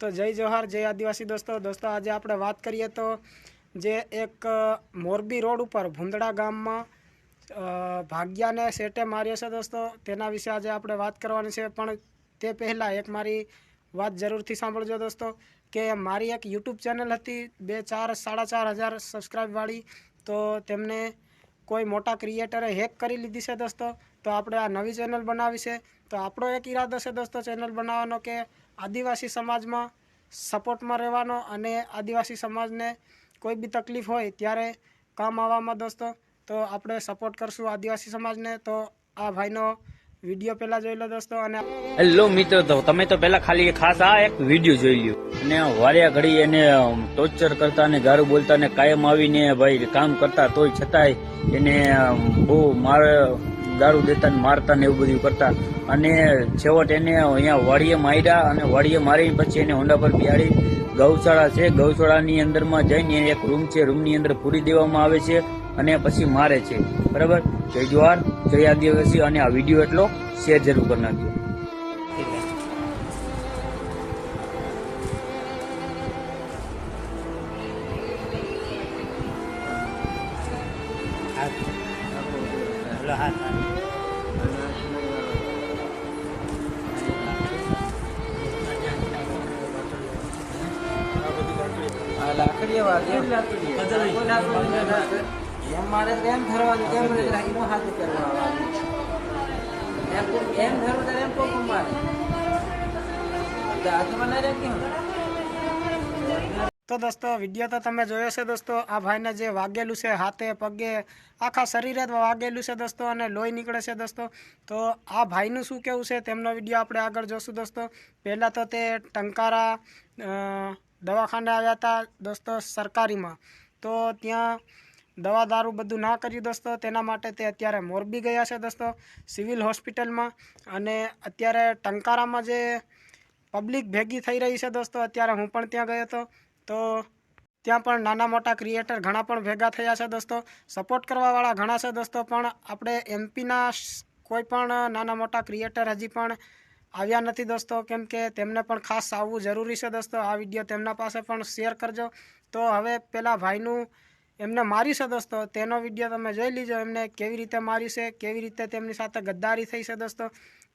તો જય જોહાર જય આદિવાસી દોસ્તો. દોસ્તો, આજે આપણે વાત કરીએ તો જે એક મોરબી રોડ ઉપર ભૂંદડા ગામમાં ભાગ્યાને સેટે માર્યો છે દોસ્તો. તેના વિશે આજે આપણે વાત કરવાની છે. પણ તે પહેલાં એક મારી વાત જરૂરથી સાંભળજો દોસ્તો, કે મારી એક યુટ્યુબ ચેનલ હતી, બે ચાર, સાડા ચાર હજાર સબસ્ક્રાઈબવાળી તો તેમને કોઈ મોટા ક્રિએટરે હેક કરી લીધી છે દોસ્તો. તો આપણે આ નવી ચેનલ બનાવી છે. તો આપણો એક ઈરાદો છે દોસ્તો ચેનલ બનાવવાનો કે આદિવાસી સમાજમાં સપોર્ટમાં રહેવાનો અને આદિવાસી સમાજને કોઈ બી તકલીફ હોય ત્યારે કામ આવવામાં દોસ્તો તો આપણે સપોર્ટ કરશું આદિવાસી સમાજને. તો આ ભાઈનો વીડિયો પહેલાં જોઈ લો દોસ્તો અને હેલો મિત્રો તો તમે તો પહેલા ખાલી ખાસ આ એક વીડિયો જોઈ લ્યો. અને વાર્યા ઘડી એને ટોર્ચર કરતા ને ગારું બોલતા ને કાયમ આવીને ભાઈ કામ કરતા તોય છતાંય એને બહુ માર દારૂ દેતા મારતા ને એવું બધું કરતા. અને છેવટ એને અહીંયા વાડીએ માર્યા અને વાડીએ મારી પછી એને હોંડા પર બિહાડી. ગૌશાળા છે, ગૌશાળાની અંદરમાં જઈને એક રૂમ છે રૂમની અંદર પૂરી દેવામાં આવે છે અને પછી મારે છે. બરાબર? જય જવાહર જય આદિવાસી અને આ વીડિયો એટલો શેર જરૂર કરી નાખજો. વાગે એમ મારે એમ ધરવાનું કેમ રાખીને હાથ કરવાનું એમ એમ ધરવું એમ કોક મારે. હાથમાં ના રાખી તો દોસ્તો વીડિયો તો તમે જોયો છે દોસ્તો. આ ભાઈને જે વાગેલું છે, હાથે, પગે, આખા શરીરે જ વાગેલું છે દોસ્તો અને લોહી નીકળે છે દોસ્તો. તો આ ભાઈનું શું કેવું છે તેમનો વીડિયો આપણે આગળ જોશું દોસ્તો. પહેલાં તો તે ટંકારા દવાખાને આવ્યા હતા દોસ્તો સરકારીમાં. તો ત્યાં દવા દારૂ બધું ના કર્યું દોસ્તો. તેના માટે તે અત્યારે મોરબી ગયા છે દોસ્તો, સિવિલ હોસ્પિટલમાં. અને અત્યારે ટંકારામાં જે પબ્લિક ભેગી થઈ રહી છે દોસ્તો. અત્યારે હું પણ ત્યાં ગયો હતો. તો ત્યાં પણ નાના મોટા ક્રિએટર ઘણા પણ ભેગા થયા છે દોસ્તો. સપોર્ટ કરવાવાળા ઘણા છે દોસ્તો, પણ આપણે એમપીના કોઈ પણ નાના મોટા ક્રિએટર હજી પણ આવ્યા નથી દોસ્તો. કેમ કે તેમને પણ ખાસ આવવું જરૂરી છે દોસ્તો. આ વીડિયો તેમના પાસે પણ શેર કરજો. તો હવે પેલા ભાઈનું એમને મારી છે દોસ્તો. તેનો વીડિયો તમે જોઈ લીજો. એમને કેવી રીતે મારી છે, કેવી રીતે તેમની સાથે ગદ્દારી થઈ છે દોસ્તો.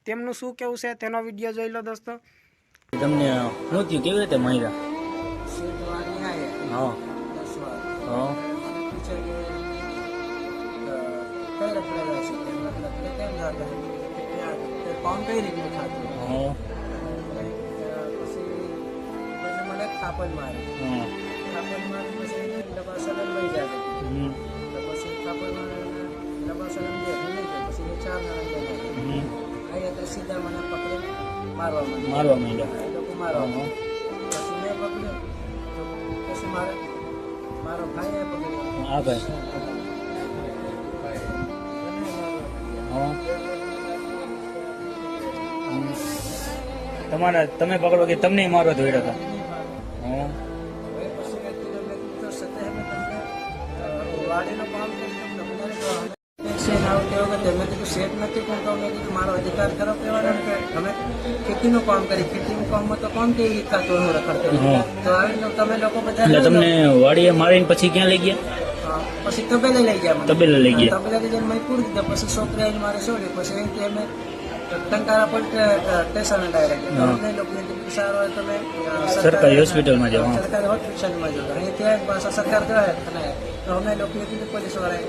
તેમનું શું કેવું છે તેનો વીડિયો જોઈ લો દોસ્તો. તમને કેવી રીતે માર્યા? હા. હા. થાપડ મારે થાપડ મારી પછી ડબ્બા સલન લઈ જાય પછી થાપડ મારે ડબ્બા લઈ જાય પછી ચાર હમ. અહીંયા તો સીધા મને પકડે મારવા માંડ્યા. મારવા માંડ્યા. એ લોકો મારવા પછી મેં પકડ્યો. આ ભાઈ. તમારા તમે પકડો કે તમને મારો ધોઈડો હતા. હા. શેઠ નથી પણ તો મેં કીધું મારો અધિકાર કરો કે ખેતીનું કામ કરી ખેતીનું કામમાં તો કોણ કેવી રીતના તોડનું રખડ કરી તો આવી તમે લોકો બધા એટલે તમને વાડીએ મારીને પછી ક્યાં લઈ ગયા? પછી તબેલે લઈ ગયા તબેલે લઈ ગયા. તબેલે લઈ જઈને મેં દીધા. પછી છોકરી આવીને મારે છોડી પછી કે અમે ટંકારા પર સ્ટેશન ડાયરેક્ટ સારું હોય તમે સરકારી હોસ્પિટલમાં જાઓ. સરકારી હોસ્પિટલમાં જાઓ. ત્યાં પાછા સરકાર કહેવાય અને તો અમે લોકો કીધું પોલીસ વાળાએ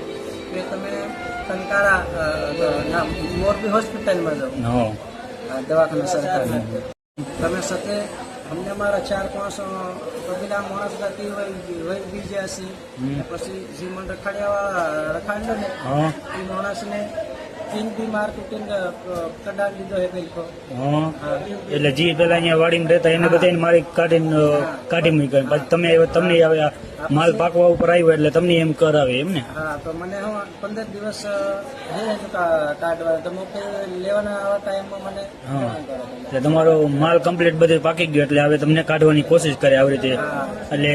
કે તમે ટંકારા મોરબી હોસ્પિટલમાં જાઓ. દવાખાના સરકારી તમે સાથે અમને મારા ચાર પાંચ કબીલા માણસ ગાતી હોય બી બીજા છે પછી જે મને રખાડ્યા રખાડલો ને એ માણસને તીન બી માર કુટીને કડા લીધો હે પેલો હા એટલે જે પેલા અહીંયા વાડીમાં રહેતા એને બધાને મારી કાઢીને કાઢી મૂકી પછી તમે તમને આવ્યા માલ પાકવા ઉપર આવ્યો એટલે તમને એમ કરાવે એમ ને? હા તો મને હું પંદર દિવસ કાઢવા. તો લેવાના આવા ટાઈમમાં મને. એટલે તમારો માલ કમ્પ્લીટ બધે પાકી ગયો એટલે હવે તમને કાઢવાની કોશિશ કરે આવી રીતે. એટલે.